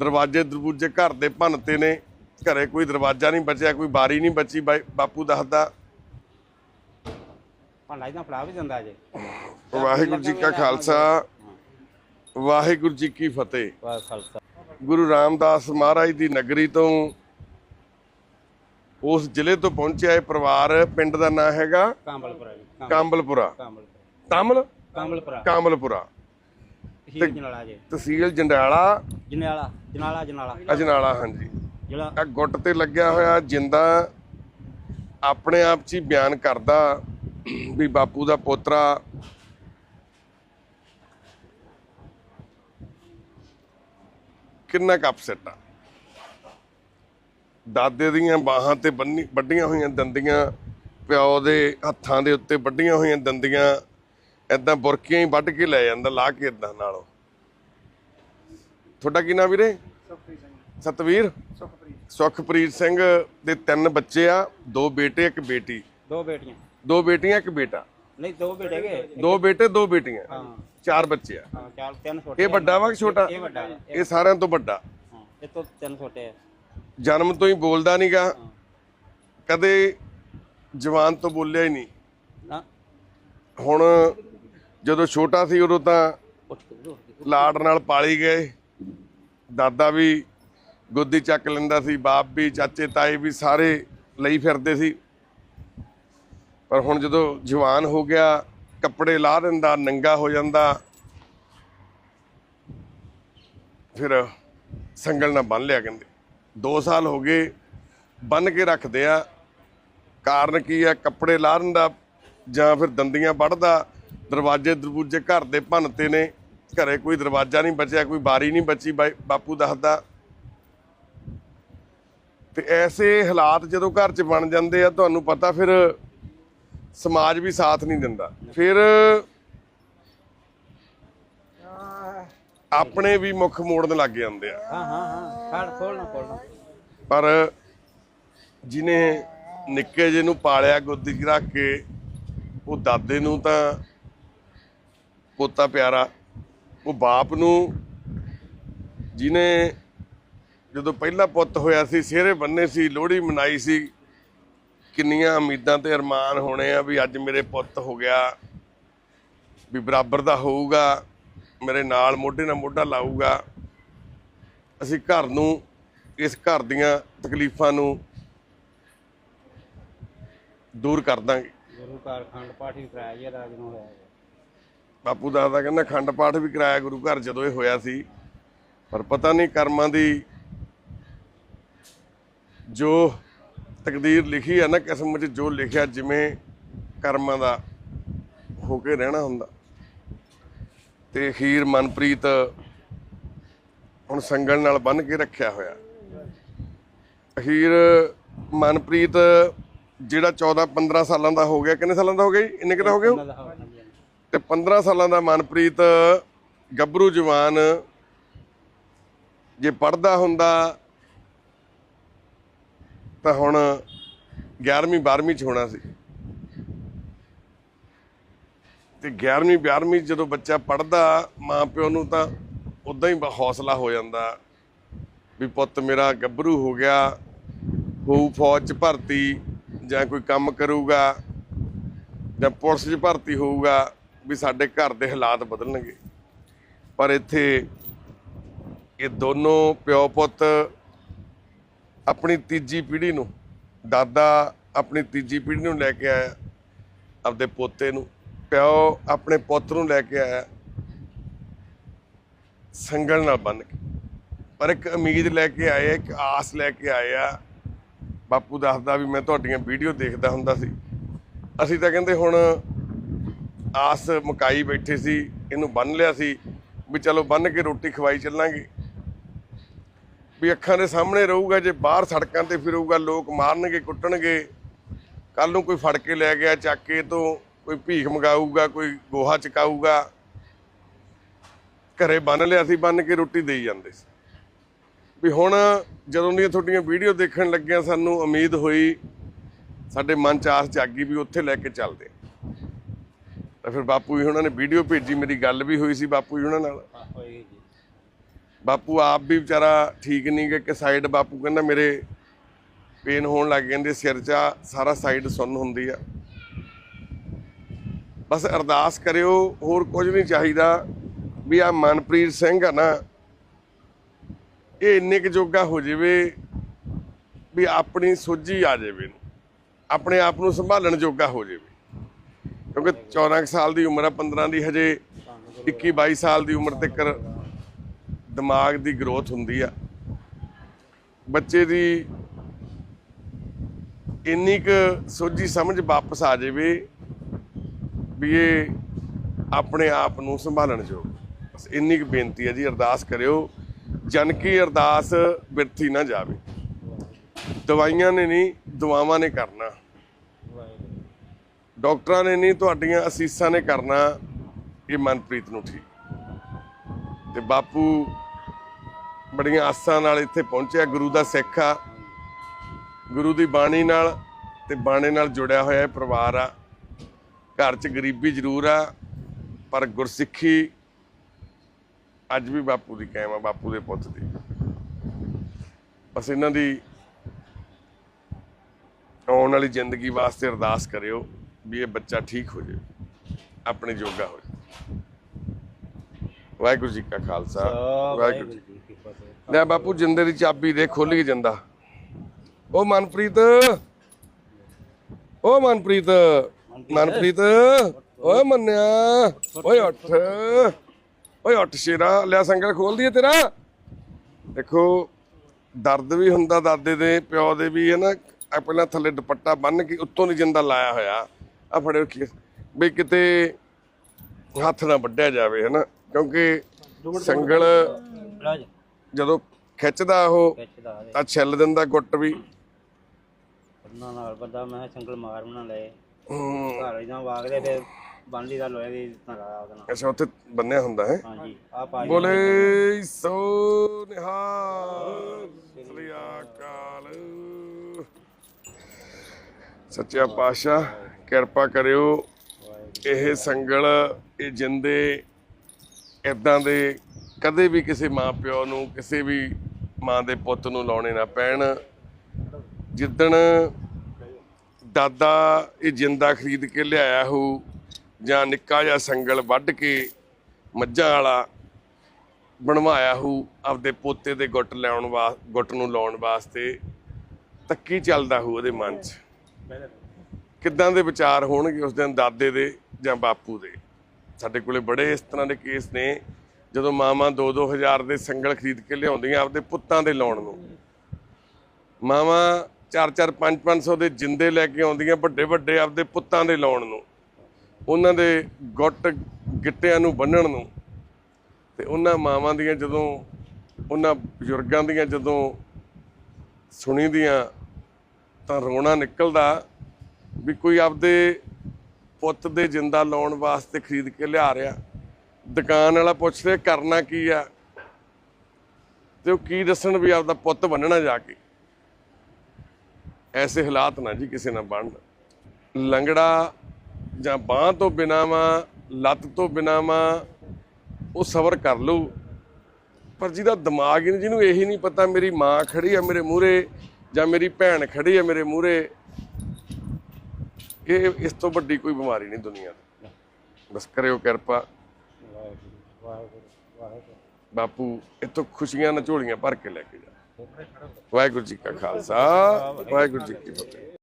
ਦਰਵਾਜ਼ੇ ਦਰਬੂਜੇ ਘਰ ਦੇ ਭੰਨਤੇ ਨੇ। ਘਰੇ ਕੋਈ ਦਰਵਾਜ਼ਾ ਨਹੀਂ ਬਚਿਆ ਕੋਈ ਬਾਰੀ ਨਹੀਂ ਬਚੀ ਬਾਈ- ਬਾਪੂ ਦੱਸਦਾ। ਭਾਂਡਾ ਇਦਾਂ ਫੜਾ ਵੀ ਦਿੰਦਾ ਜੇ। ਵਾਹਿਗੁਰੂ ਜੀ ਕਾ ਖਾਲਸਾ। ਵਾਹਿਗੁਰੂ ਜੀ ਕੀ ਫਤਿਹ। ਖਾਲਸਾ। ਗੁਰੂ ਰਾਮਦਾਸ ਮਹਾਰਾਜ ਦੀ ਨਗਰੀ ਤੋਂ ਉਸ ਜ਼ਿਲ੍ਹੇ ਤੋਂ ਪਹੁੰਚਿਆ ਇਹ ਪਰਿਵਾਰ। ਪਿੰਡ ਦਾ ਨਾਂ ਹੈਗਾ ਕਾਂਬਲਪੁਰਾ ਜੀ ਕਾਂਬ- ਕਾਂਬਲਪੁਰਾ। ਕਾਂਬਲਪੁਰਾ। ਤਮਲ? ਕਾਂਬਲਪੁਰਾ। ਕਾਂਬਲਪੁਰਾ। ਹੀਰ ਜਨਾਲਾ ਜੇ। ਤਹਿਸੀਲ ਜੰਡਿਆਲਾ ਜਨਾਲਾ ਜਨਾਲਾ ਜਨਾਲਾ ਅਜਨਾਲਾ ਹਾਂਜੀ। ਜਿਹੜਾ ਆ ਗੁੱਟ ਤੇ ਲੱਗਿਆ ਹੋਇਆ ਜਿੰਦਾ ਆਪਣੇ ਆਪ 'ਚ ਹੀ ਬਿਆਨ ਕਰਦਾ ਵੀ ਬਾਪੂ ਦਾ ਪੋਤਰਾ ਕਿੰਨਾ ਕੁ ਅਪਸੈਟ ਆ। ਦਾਦੇ ਦੀਆਂ ਬਾਹਾਂ ਤੇ ਬੰਨੀ ਵੱਡੀਆਂ ਹੋਈਆਂ ਦੰਦੀਆਂ ਪਿਓ ਦੇ ਹੱਥਾਂ ਦੇ ਉੱਤੇ ਵੱਡੀਆਂ ਹੋਈਆਂ ਦੰਦੀਆਂ ਐਦਾਂ ਬੁਰਕੀਆਂ ਹੀ ਵੱਢ ਕੇ ਲੈ ਜਾਂਦਾ ਲਾ ਕੇ ਇਦਾਂ ਨਾਲੋਂ। ਤੁਹਾਡਾ ਕੀ ਨਾਮ ਵੀਰੇ? ਸਤਵੀਰ? ਸੁਖਪ੍ਰੀਤ। ਸਿੰਘ ਦੇ ਤਿੰਨ ਬੱਚੇ ਆ ਦੋ ਬੇਟੇ ਇੱਕ ਬੇਟੀ। ਦੋ ਬੇਟੀਆਂ। ਦੋ ਬੇਟੀਆਂ ਇੱਕ ਬੇਟਾ? ਨਹੀਂ ਦੋ ਬੇਟੇ ਦੋ ਬੇਟੇ ਦੋ ਬੇਟੀਆਂ। ਹਾਂ। ਚਾਰ ਬੱਚੇ ਆ। ਹਾਂ ਚਾਰ ਤਿੰਨ ਛੋਟੇ ਇਹ ਵੱਡਾ ਵਾ ਕਿ ਛੋਟਾ? ਇਹ ਵੱਡਾ। ਇਹ ਸਾਰਿਆਂ ਤੋਂ ਵੱਡਾ। ਹਾਂ ਇਹ ਤੋਂ ਤਿੰਨ ਛੋਟੇ ਆ। ਜਨਮ ਤੋਂ ਹੀ ਬੋਲਦਾ ਨਹੀਂਗਾ ਕਦੇ ਜਵਾਨ ਤੋਂ ਬੋਲਿਆ ਹੀ ਨਹੀਂ ਨਾ। ਹੁਣ ਜਦੋਂ ਛੋਟਾ ਸੀ ਉਦੋਂ ਤਾਂ। ਲਾੜ ਨਾਲ ਪਾਲੀ ਗਏ। ਦਾਦਾ ਵੀ ਗੋਦੀ ਚੱਕ ਲੈਂਦਾ ਸੀ ਬਾਪ ਵੀ ਚਾਚੇ ਤਾਏ ਵੀ ਸਾਰੇ ਲਈ ਫਿਰਦੇ ਸੀ। ਪਰ ਹੁਣ ਜਦੋਂ ਜਵਾਨ ਹੋ ਗਿਆ ਕੱਪੜੇ ਲਾ ਦਿੰਦਾ ਨੰਗਾ ਹੋ ਜਾਂਦਾ ਫਿਰ ਸੰਗਲ ਨਾਲ ਬੰਨ ਲਿਆ ਕਹਿੰਦੇ। 2 ਸਾਲ ਹੋ ਗਏ ਬੰਨ ਕੇ ਰੱਖਦੇ ਆ। ਕਾਰਨ ਕੀ ਆ? ਕੱਪੜੇ ਲਾ ਦਿੰਦਾ ਜਾਂ ਫਿਰ ਦੰਦੀਆਂ ਵੱਢਦਾ ਦਰਵਾਜ਼ੇ ਦਰਬੂਜੇ ਘਰ ਦੇ ਭੰਨਤੇ ਨੇ। ਘਰੇ ਕੋਈ ਦਰਵਾਜ਼ਾ ਨਹੀਂ ਬਚਿਆ ਕੋਈ ਬਾਰੀ ਨਹੀਂ ਬਚੀ ਬਾਪੂ ਦੱਸਦਾ। ਤੇ ਐਸੇ ਹਾਲਾਤ ਜਦੋਂ ਘਰ 'ਚ ਬਣ ਜਾਂਦੇ ਆ ਤੁਹਾਨੂੰ ਪਤਾ ਫਿਰ ਸਮਾਜ ਵੀ ਸਾਥ ਨਹੀਂ ਦਿੰਦਾ। ਫਿਰ ਆਪਣੇ ਵੀ ਮੁੱਖ ਮੋੜਨ ਲੱਗ ਜਾਂਦੇ ਆ। ਹਾਂ ਹਾਂ ਹਾਂ ਫੜ ਖੋਲਣਾ ਖੋਲਣਾ ਪਰ ਜਿਨੇ ਨਿੱਕੇ ਜਿਹੇ ਨੂੰ ਪਾਲਿਆ ਗੋਦੀ 'ਚ ਰੱਖ ਕੇ ਉਹ ਦਾਦੇ ਨੂੰ ਤਾਂ ਪੋਤਾ ਪਿਆਰਾ, ਉਹ ਬਾਪ ਨੂੰ ਜਿਨੇ ਜਦੋਂ ਪਹਿਲਾ ਪੁੱਤ ਹੋਇਆ ਸੀ, ਸਿਹਰੇ ਬੰਨੇ ਸੀ, ਲੋਹੜੀ ਮਨਾਈ ਸੀ, ਕਿੰਨੀਆਂ ਉਮੀਦਾਂ ਤੇ ਅਰਮਾਨ ਹੋਣੇ ਆ ਵੀ ਅੱਜ ਮੇਰੇ ਪੁੱਤ ਹੋ ਗਿਆ, ਵੀ ਬਰਾਬਰ ਦਾ ਹੋਊਗਾ, ਮੇਰੇ ਨਾਲ ਮੋਢੇ ਨਾਲ ਮੋਢਾ ਲਾਊਗਾ। ਅਸੀਂ ਘਰ ਨੂੰ, ਇਸ ਘਰ ਦੀਆਂ ਤਕਲੀਫਾਂ ਨੂੰ ਦੂਰ ਕਰ ਦਾਂਗੇ। ਗੁਰੂ ਘਰ ਖੰਡ ਕਰਾਇਆ ਜੀ ਰਾਜ ਨੂੰ ਹੋਇਆ। ਬਾਪੂ ਦਾਦਾ ਕਹਿੰਦਾ ਖੰਡ ਪਾਠ ਵੀ ਕਰਾਇਆ ਗੁਰੂ ਘਰ ਜਦੋਂ ਇਹ ਹੋਇਆ ਸੀ। ਪਰ ਪਤਾ ਨਹੀਂ ਕਰਮਾਂ ਦੀ ਜੋ ਤਕਦੀਰ ਲਿਖੀ ਹੈ ਨਾ ਕਿਸਮ 'ਚ ਜੋ ਲਿਖਿਆ ਜਿਵੇਂ ਕਰਮਾਂ ਦਾ ਹੋ ਕੇ ਰਹਿਣਾ ਹੁੰਦਾ। ਤੇ ਅਖੀਰ ਮਨਪ੍ਰੀਤ ਹੁਣ ਸੰਗਣ ਨਾਲ ਬੰਨ ਕੇ ਰੱਖਿਆ ਹੋਇਆ। ਅਖੀਰ ਮਨਪ੍ਰੀਤ ਜਿਹੜਾ 14 15 ਸਾਲਾਂ ਦਾ ਹੋ ਗਿਆ, ਕਿੰਨੇ ਸਾਲਾਂ ਦਾ ਹੋ ਗਿਆ ਜੀ? ਇੰਨੇ ਕਿਦਾ ਹੋ ਗਿਆ ਉਹ? ਉਹਨਾਂ ਦਾ ਹਾਂਜੀ ਹਾਂਜੀ ਤੇ 15 ਸਾਲਾਂ ਦਾ ਮਨਪ੍ਰੀਤ ਗੱਭਰੂ ਜਵਾਨ ਜੇ ਪੜਦਾ ਹੁੰਦਾ ਤਾਂ ਹੁਣ 11ਵੀਂ 12ਵੀਂ ਚ ਹੋਣਾ ਸੀ। ਤੇ 11ਵੀਂ 12ਵੀਂ 'ਚ ਜਦੋਂ ਬੱਚਾ ਪੜਦਾ ਮਾਂ ਪਿਓ ਨੂੰ ਤਾਂ ਉਦਾਂ ਹੀ ਬ- ਹੌਸਲਾ ਹੋ ਜਾਂਦਾ ਵੀ ਪੁੱਤ ਮੇਰਾ ਗੱਭਰੂ ਹੋ ਗਿਆ, ਹੋਊ ਫੌਜ 'ਚ ਭਰਤੀ ਜਾਂ ਕੋਈ ਕੰਮ ਕਰੂਗਾ ਜਾਂ ਪੁਲਿਸ 'ਚ ਭਰਤੀ ਹੋਊਗਾ। ਵੀ ਸਾਡੇ ਘਰ ਦੇ ਹਾਲਾਤ ਬਦਲਣਗੇ। ਪਰ ਇੱਥੇ ਇਹ ਦੋਨੋਂ ਪਿਓ ਪੁੱਤ ਆਪਣੀ ਤੀਜੀ ਪੀੜ੍ਹੀ ਨੂੰ, ਦਾਦਾ ਆਪਣੀ ਤੀਜੀ ਪੀੜ੍ਹੀ ਨੂੰ ਲੈ ਕੇ ਆਇਆ, ਆਪਦੇ ਪੋਤੇ ਨੂੰ, ਪਿਓ ਆਪਣੇ ਪੁੱਤ ਨੂੰ ਲੈ ਕੇ ਆਇਆ, ਸੰਗਲ ਨਾਲ ਬੰਨ ਕੇ। ਪਰ ਇੱਕ ਉਮੀਦ ਲੈ ਕੇ ਆਏ, ਇੱਕ ਆਸ ਲੈ ਕੇ ਆਏ ਆ, ਬਾਪੂ ਦੱਸਦਾ ਵੀ ਮੈਂ ਤੁਹਾਡੀਆਂ ਵੀਡੀਓ ਦੇਖਦਾ ਹੁੰਦਾ ਸੀ। ਅਸੀਂ ਤਾਂ ਕਹਿੰਦੇ ਹੁਣ ਆਸ ਮਕਾਈ ਬੈਠੇ ਸੀ, ਇਹਨੂੰ ਬੰਨ ਲਿਆ ਸੀ, ਵੀ ਚਲੋ ਬੰਨ ਕੇ ਰੋਟੀ ਖਵਾਈ ਚੱਲਾਂਗੇ। ਵੀ ਅੱਖਾਂ ਦੇ ਸਾਹਮਣੇ ਰਹੂਗਾ, ਜੇ ਬਾਹਰ ਸੜਕਾਂ ਤੇ ਫਿਰੂਗਾ, ਲੋਕ ਮਾਰਨਗੇ, ਕੁੱਟਣਗੇ। ਕੱਲ ਨੂੰ ਕੋਈ ਫੜ ਕੇ ਲੈ ਗਿਆ, ਚੱਕ ਕੇ ਤੋਂ ਕੋਈ ਭੀਖ ਮੰਗਾਊਗਾ, ਕੋਈ ਗੋਹਾ ਚਕਾਊਗਾ। ਘਰੇ ਬੰਨ ਲਿਆ ਸੀ, ਬੰਨ ਕੇ ਰੋਟੀ ਦੇਈ ਜਾਂਦੇ ਸੀ। ਵੀ ਹੁਣ ਜਦੋਂ ਦੀਆਂ ਤੁਹਾਡੀਆਂ ਵੀਡੀਓ ਦੇਖਣ ਲੱਗਿਆ, ਸਾਨੂੰ ਉਮੀਦ ਹੋਈ, ਸਾਡੇ ਮਨ ਚ ਆਸ ਜਾਗੀ ਵੀ ਉੱਥੇ ਲੈ ਕੇ ਚੱਲਦੇ ਤਾਂ ਫਿਰ ਬਾਪੂ ਜੀ ਉਹਨਾਂ ਨੇ ਵੀਡੀਓ ਭੇਜੀ ਮੇਰੀ ਗੱਲ ਵੀ ਹੋਈ ਸੀ ਬਾਪੂ ਜੀ ਉਹਨਾਂ ਨਾਲ। ਹਾਂ, ਹੋਏਗੀ ਜੀ। ਬਾਪੂ ਆਪ ਵੀ ਵਿਚਾਰਾ ਠੀਕ ਨਹੀਂ ਕਿ ਸਾਈਡ ਬਾਪੂ ਕਹਿੰਦਾ ਮੇਰੇ ਪੇਨ ਹੋਣ ਲੱਗ ਜਾਂਦੇ ਸਿਰ 'ਚ ਸਾਰਾ ਸਾਈਡ ਸੁੰਨ ਹੁੰਦੀ ਆ। ਬਸ ਅਰਦਾਸ ਕਰਿਓ ਹੋਰ ਕੁਝ ਨਹੀਂ ਚਾਹੀਦਾ ਵੀ ਆ ਮਨਪ੍ਰੀਤ ਸਿੰਘ ਆ ਨਾ ਇਹ ਇੰਨੇ ਕੁ ਜੋਗਾ ਹੋ ਜਾਵੇ ਵੀ ਆਪਣੀ ਸੋਝੀ ਆ ਜਾਵੇ। ਆਪਣੇ ਆਪ ਨੂੰ ਸੰਭਾਲਣ ਜੋਗਾ ਹੋ ਜਾਵੇ। ਕਿਉਂਕਿ 14 ਕੁ ਸਾਲ ਦੀ ਉਮਰ ਆ 15 ਦੀ ਹਜੇ 21 22 ਸਾਲ ਦੀ ਉਮਰ ਤੱਕ ਦਿਮਾਗ ਦੀ ਗਰੋਥ ਹੁੰਦੀ ਆ। ਬੱਚੇ ਦੀ ਇੰਨੀ ਕੁ ਸੋਝੀ ਸਮਝ ਵਾਪਸ ਆ ਜਾਵੇ ਵੀ ਇਹ ਆਪਣੇ ਆਪ ਨੂੰ ਸੰਭਾਲਣ ਜੋ ਬਸ ਇੰਨੀ ਕੁ ਬੇਨਤੀ ਹੈ ਜੀ, ਅਰਦਾਸ ਕਰਿਓ, ਜਨ ਕੀ ਅਰਦਾਸ ਬਿਰਥੀ ਨਾ ਜਾਵੇ। ਦਵਾਈਆਂ ਨੇ ਨਹੀਂ, ਦੁਆਵਾਂ ਨੇ ਕਰਨਾ। ਡਾਕਟਰਾਂ ਨੇ ਨਹੀਂ, ਤੁਹਾਡੀਆਂ ਅਸੀਸਾਂ ਨੇ ਕਰਨਾ ਇਹ ਮਨਪ੍ਰੀਤ ਨੂੰ ਠੀਕ। ਤੇ ਬਾਪੂ ਬੜੀਆਂ ਆਸਾਂ ਨਾਲ ਇੱਥੇ ਪਹੁੰਚਿਆ, ਗੁਰੂ ਦਾ ਸਿੱਖ ਆ। ਗੁਰੂ ਦੀ ਬਾਣੀ ਨਾਲ ਤੇ ਬਾਣੇ ਨਾਲ ਜੁੜਿਆ ਹੋਇਆ ਇਹ ਪਰਿਵਾਰ ਆ। ਘਰ 'ਚ ਗਰੀਬੀ ਜ਼ਰੂਰ ਆ, ਪਰ ਗੁਰਸਿੱਖੀ ਅੱਜ ਵੀ ਬਾਪੂ ਦੀ ਕਾਇਮ ਆ, ਬਾਪੂ ਦੇ ਪੁੱਤ ਦੀ। ਬਸ ਇਹਨਾਂ ਦੀ ਆਉਣ ਵਾਲੀ ਜ਼ਿੰਦਗੀ ਵਾਸਤੇ ਅਰਦਾਸ ਕਰਿਓ। ਵੀ ਇਹ ਬੱਚਾ ਠੀਕ ਹੋ ਜਾਵੇ ਆਪਣੇ ਜੋਗਾ ਹੋ ਜਾਵੇ। ਵਾਹਿਗੁਰੂ ਜੀ ਕਾ ਖਾਲਸਾ ਵਾਹਿਗੁਰੂ ਜੀ ਕੀ ਫਤਿਹ। ਲੈ ਬਾਪੂ ਜਿੰਦੇ ਦੀ ਚਾਬੀ ਦੇ ਖੋਲ ਕੇ ਜਾਂਦਾ। ਉਹ ਮਨਪ੍ਰੀਤ ਉਹ ਮਨਪ੍ਰੀਤ ਮਨਪ੍ਰੀਤ ਓਏ ਮੰਨਿਆ ਓਏ ਉੱਠ। ਓਏ ਉੱਠ ਸ਼ੇਰਾ ਲਿਆ ਸੰਗਲ ਖੋਲ ਦਈਏ ਤੇਰਾ। ਦੇਖੋ ਦਰਦ ਵੀ ਹੁੰਦਾ ਦਾਦੇ ਦੇ ਪਿਓ ਦੇ ਵੀ ਹੈ ਨਾ ਪਹਿਲਾਂ ਥੱਲੇ ਦੁਪੱਟਾ ਬੰਨ ਕੇ ਉੱਤੋਂ ਨਹੀਂ ਜਿੰਦਾ ਲਾਇਆ ਹੋਇਆ। ਆ ਫੜਿਓ ਕੀ ਵੀ ਕਿਤੇ ਹੱਥ ਨਾ ਵੱਢਿਆ ਜਾਵੇ ਹੈ ਨਾ ਕਿਉਂਕਿ ਸੰਗਲ ਜਦੋਂ ਖਿੱਚਦਾ ਉਹ ਤਾਂ ਛਿੱਲ ਦਿੰਦਾ ਗੁੱਟ ਵੀ। ਉਹਨਾਂ ਨਾਲ ਬੰਦਾ ਮੈਂ ਸੰਗਲ ਮਾਰ ਬਣਾ ਲਏ। ਘਰ ਇਦਾਂ ਵਾਗਦੇ ਫਿਰ ਲਈ ਦਾ ਲੋਹੇ ਦੀ ਨਾਲ ਉਹਦੇ ਅੱਛਾ ਉੱਥੇ ਬੰਨਿਆ ਹੁੰਦਾ ਹੈ? ਹਾਂਜੀ ਆ ਪਾ ਬੋਲੇ ਸੋ ਨਿਹਾਲ ਸ੍ਰੀ ਅਕਾਲ। ਸੱਚਾ ਪਾਤਸ਼ਾਹ। ਕਿਰਪਾ ਕਰਿਓ। ਇਹ ਸੰਗਲ, ਇਹ ਜਿੰਦੇ ਇਦਾਂ ਦੇ ਕਦੇ ਵੀ ਕਿਸੇ ਮਾਂ ਪਿਓ ਨੂੰ, ਕਿਸੇ ਵੀ ਮਾਂ ਦੇ ਪੁੱਤ ਨੂੰ ਲਾਉਣੇ ਨਾ ਪੈਣ। ਜਿੱਦਣ ਦਾਦਾ ਇਹ ਜਿੰਦਾ ਖਰੀਦ ਕੇ ਲਿਆਇਆ ਹੋ ਜਾਂ ਨਿੱਕਾ ਜਿਹਾ ਸੰਗਲ ਵੱਢ ਕੇ ਮੱਝਾਂ ਵਾਲਾ ਬਣਵਾਇਆ ਹੋ ਆਪਦੇ ਪੋਤੇ ਦੇ ਗੁੱਟ ਲਾਉਣ ਵਾ ਗੁੱਟ ਨੂੰ ਲਾਉਣ ਵਾਸਤੇ, ਤੱਕੀ ਚੱਲਦਾ ਹੋ ਉਹਦੇ ਮਨ 'ਚ। ਕਿੱਦਾਂ ਦੇ ਵਿਚਾਰ ਹੋਣਗੇ ਉਸ ਦਿਨ ਦਾਦੇ ਦੇ ਜਾਂ ਬਾਪੂ ਦੇ? ਸਾਡੇ ਕੋਲੇ ਬੜੇ ਇਸ ਤਰ੍ਹਾਂ ਦੇ ਕੇਸ ਨੇ, ਜਦੋਂ ਮਾਵਾਂ 2-2 ਹਜ਼ਾਰ ਦੇ ਸੰਗਲ ਖਰੀਦ ਕੇ ਲਿਆਉਂਦੀਆਂ ਆਪਦੇ ਪੁੱਤਾਂ ਦੇ ਲਾਉਣ ਨੂੰ। ਮਾਵਾਂ 4-4 5-500 ਦੇ ਜਿੰਦੇ ਲੈ ਕੇ ਆਉਂਦੀਆਂ ਵੱਡੇ ਵੱਡੇ ਆਪਦੇ ਪੁੱਤਾਂ ਦੇ ਲਾਉਣ ਨੂੰ, ਉਹਨਾਂ ਦੇ ਗੁੱਟ ਗਿੱਟਿਆਂ ਨੂੰ ਬੰਨਣ ਨੂੰ। ਤੇ ਉਹਨਾਂ ਮਾਵਾਂ ਦੀਆਂ ਜਦੋਂ, ਉਹਨਾਂ ਬਜ਼ੁਰਗਾਂ ਦੀਆਂ ਜਦੋਂ ਸੁਣੀ ਦੀਆਂ ਤਾਂ ਰੋਣਾ ਨਿਕਲਦਾ ਵੀ ਕੋਈ ਆਪਦੇ ਪੁੱਤ ਦੇ ਜਿੰਦਾ ਲਾਉਣ ਵਾਸਤੇ ਖਰੀਦ ਕੇ ਲਿਆ ਰਿਹਾ। ਦੁਕਾਨ ਵਾਲਾ ਪੁੱਛ ਪੁੱਛਦੇ ਕਰਨਾ ਕੀ ਆ? ਤੇ ਉਹ ਕੀ ਦੱਸਣ ਵੀ ਆਪਦਾ ਪੁੱਤ ਬੰਨਣਾ ਜਾ ਕੇ। ਐਸੇ ਹਾਲਾਤ ਨਾ ਜੀ ਕਿਸੇ ਨਾਲ ਬਣ ਲੰਗੜਾ ਜਾਂ ਬਾਹ ਤੋਂ ਬਿਨਾ ਵਾ, ਲੱਤ ਤੋਂ ਬਿਨਾ ਵਾ, ਉਹ ਸਬਰ ਕਰ ਲਊ। ਪਰ ਜਿਹਦਾ ਦਿਮਾਗ ਹੀ ਨਹੀਂ ਜਿਹਨੂੰ ਇਹੀ ਨਹੀਂ ਪਤਾ ਮੇਰੀ ਮਾਂ ਖੜੀ ਆ ਮੇਰੇ ਮੂਹਰੇ ਜਾਂ ਮੇਰੀ ਭੈਣ ਖੜੀ ਆ ਮੇਰੇ ਮੂਹਰੇ ਇਹ ਇਸ ਤੋਂ ਵੱਡੀ ਕੋਈ ਬਿਮਾਰੀ ਨਹੀਂ ਦੁਨੀਆ ਤੇ ਬਸ ਕਰਿਓ ਕਿਰਪਾ। ਬਾਪੂ, ਇੱਥੋਂ ਖੁਸ਼ੀਆਂ ਨਾਲ ਝੋਲੀਆਂ ਭਰ ਕੇ ਲੈ ਕੇ ਜਾ। ਵਾਹਿਗੁਰੂ ਜੀ ਕਾ ਖਾਲਸਾ, ਵਾਹਿਗੁਰੂ ਜੀ ਕੀ ਫਤਿਹ।